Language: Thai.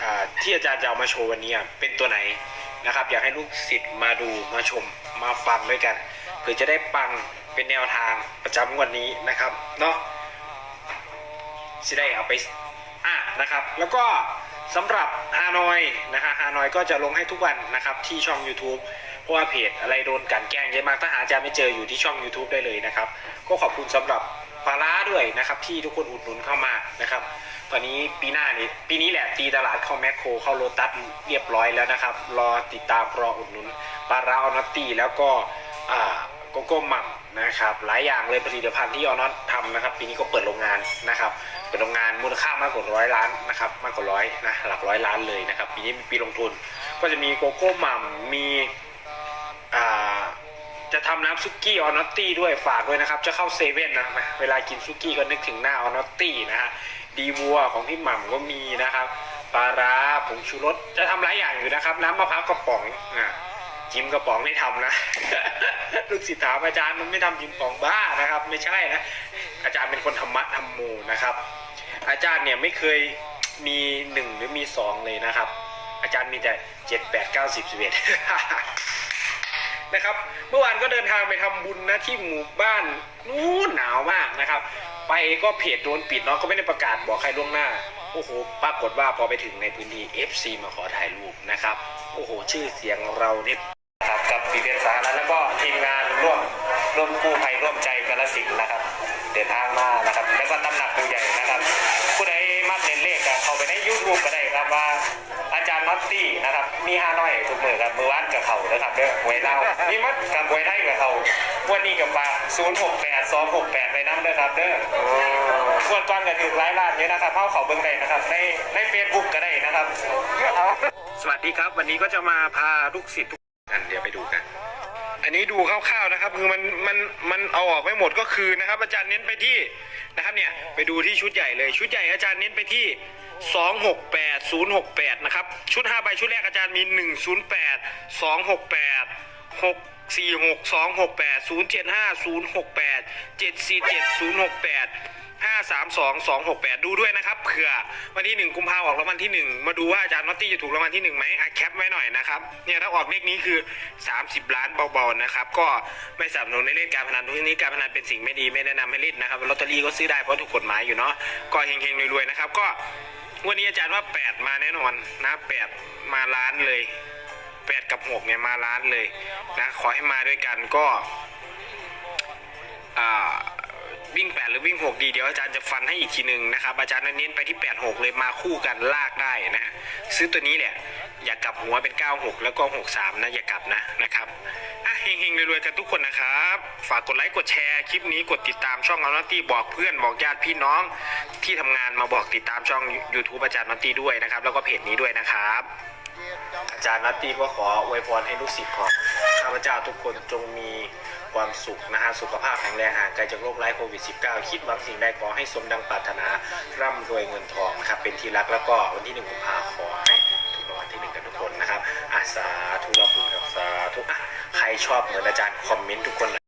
อ่าที่อาจารย์จะเอามาโชว์วันนี้เป็นตัวไหนนะครับ อยากให้ลูกศิษย์มาดูมาชมมาฟังด้วยกันเพื่อจะได้ปังเป็นแนวทางประจำวันนี้นะครับเนาะจะได้เอาไปอะนะครับ แล้วก็สำหรับฮานอยนะฮะฮานอยก็จะลงให้ทุกวันนะครับที่ช่อง YouTube เพราะว่าเพจอะไรโดนกันแกล้งเยอะมากถ้าหาอาจารย์ไม่เจออยู่ที่ช่อง YouTube ได้เลยนะครับ ก็ขอบคุณสำหรับ ปลาร้าด้วยนะครับ ที่ทุกคนอุดหนุนเข้ามานะครับตอนนี้ปีหน้านี่ปีนี้แหละตีตลาดเข้าแมคโครเข้าโลตัสเรียบร้อยแล้วนะครับ รอติดตามรออุดหนุนปลาร้าออนอตตีแล้วก็โกโก้หม่ำนะครับหลายอย่างเลยผลิตภัณฑ์ที่ออนอตทำนะครับปีนี้ก็เปิดโรงงานนะครับเปิดโรงงานมูลค่ามากกว่าร้อยล้านนะครับมากกว่าร้อยนะหลักร้อยล้านเลยนะครับปีนี้เป็นปีลงทุน ก็จะมีโกโก้หม่ำมี จะทำน้ำซุกี้ออนอตตี้ด้วยฝากด้วยนะครับ จะเข้าเซเว่นนะเวลากินซุกี้ก็นึกถึงหน้าออนอตตี้นะฮะดีวัวของพี่หม่ำก็มีนะครับปลาร้าผงชูรสจะทำหลายอย่างอยู่นะครับ น้ำมะพร้าวกระป๋องอะจิ้มกระป๋องไม่ทำนะ ลูกศิษย์ถามอาจารย์มันไม่ทำจิ้มกระป๋องบ้านะครับ ไม่ใช่นะ อาจารย์เป็นคนธรรมะธรรมโมนะครับ อาจารย์เนี่ยไม่เคยมีหนึ่งหรือมีสองเลยนะครับ อาจารย์มีแต่เจ็ดแปดเก้าสิบสิบเอ็ด นะครับ เมื่อวานก็เดินทางไปทำบุญนะที่หมู่บ้านนู้นหนาวมากนะครับ ไปก็เพจโดนปิดเนาะก็ไม่ได้ประกาศบอกใครล่วงหน้าโอ้โหปรากฏว่าพอไปถึงในพื้นที่ FC มาขอถ่ายรูปนะครับ โอ้โห ชื่อเสียงเราเนี่ยนะครับกับปีเบนสาแล้วแล้วก็ทีมงานร่วมร่วมกู้ภัยร่วมใจกาลสินธุ์นะครับ เดินทางมานะครับ แล้วก็ตำหนักปูใหญ่นะครับ ผู้ใดมาเล่นเลขก็เข้าไปในยูทูบก็ได้ครับว่า อาจารย์น็อตตี้นะครับ มีห้าน้อยทุกมือครับมือว่าน ด้อหวยเล่ามีมัดกับหวยไทยกับเขาวันนี้กับปากศูนย์หกแปดสองหกแปดไปน้ำเด้อครับเด้อส่วนก่อนก็ถือร้ายล้านเยอะนะครับเข้าเขาเบิ้งได้นะครับในในเฟซบุ๊กก็ได้นะครับ สวัสดีครับ วันนี้ก็จะมาพาลูกศิษย์ทุกกันเดี๋ยวไปดูกัน อันนี้ดูคร่าวๆนะครับ คือมันมันมันเอาออกไม่หมดก็คือนะครับ อาจารย์เน้นไปที่นะครับเนี่ยไปดูที่ชุดใหญ่เลยชุดใหญ่อาจารย์เน้นไปที่ 268 068 นะครับ ชุด5ใบชุดแรกอาจารย์มี 108 268 646 268 075 068 747 068ห้าสามสองสองห กแปดดูด้วยนะครับเผื่อวันที่หนึ่งกุมภาออกรางวัลที่หนึ่งมาดูว่าอาจารย์นอตตี้จะถูกรางวัลที่หนึ่งไหมอะแคปไว้หน่อยนะครับเนี่ยถ้าออกเลขนี้คือ 30 ล้านเบาๆนะครับก็ไม่สนับสนุนในเล่นการพนันทุกชนี้การพนันเป็นสิ่งไม่ดีไม่แนะนำให้เล่นนะครับลอตเตอรี่ก็ซื้อได้เพราะถูกกฎหมายอยู่เนาะก็เฮงๆรวยๆนะครับก็วันนี้อาจารย์ว่า 8 มาแน่นอนนะ8 มาล้านเลย 8 กับ6เนี่ยมาล้านเลยนะขอให้มาด้วยกันก็อ่า วิ่ง 8 หรือวิ่ง 6 ดีเดี๋ยวอาจารย์จะฟันให้อีกทีหนึ่งนะครับอาจารย์เน้นไปที่ 8 6 เลยมาคู่กันลากได้นะซื้อตัวนี้แหละอย่ากลับหัวเป็น 9 6 แล้วก็ 6 3 นะ อย่ากลับนะนะครับอะเฮงๆรวยๆกันทุกคนนะครับ ฝากกดไลค์กดแชร์คลิปนี้กดติดตามช่องออนตี้บอกเพื่อนบอกญาติพี่น้องที่ทำงานมาบอกติดตามช่อง YouTube อาจารย์นอตตี้ด้วยนะครับ แล้วก็เพจนี้ด้วยนะครับอาจารย์นัตตี้ก็ขออวยพรให้ลูกศิษย์ของข้าพเจ้าทุกคนจงมี ความสุขนะฮะสุขภาพแข็งแรงห่างไกลจากโรคร้ายโควิด -19 คิดหวังสิ่งใดขอให้สมดังปรารถนาร่ำรวยเงินทองนะครับเป็นที่รักแล้วก็วันที่หนึ่งกุมภาขอให้ถูกรางวัลที่หนึ่งกันทุกคนนะครับอาสาธุรับบุญครับสาธุกใครชอบเหมือนอาจารย์คอมเมนต์ทุกคน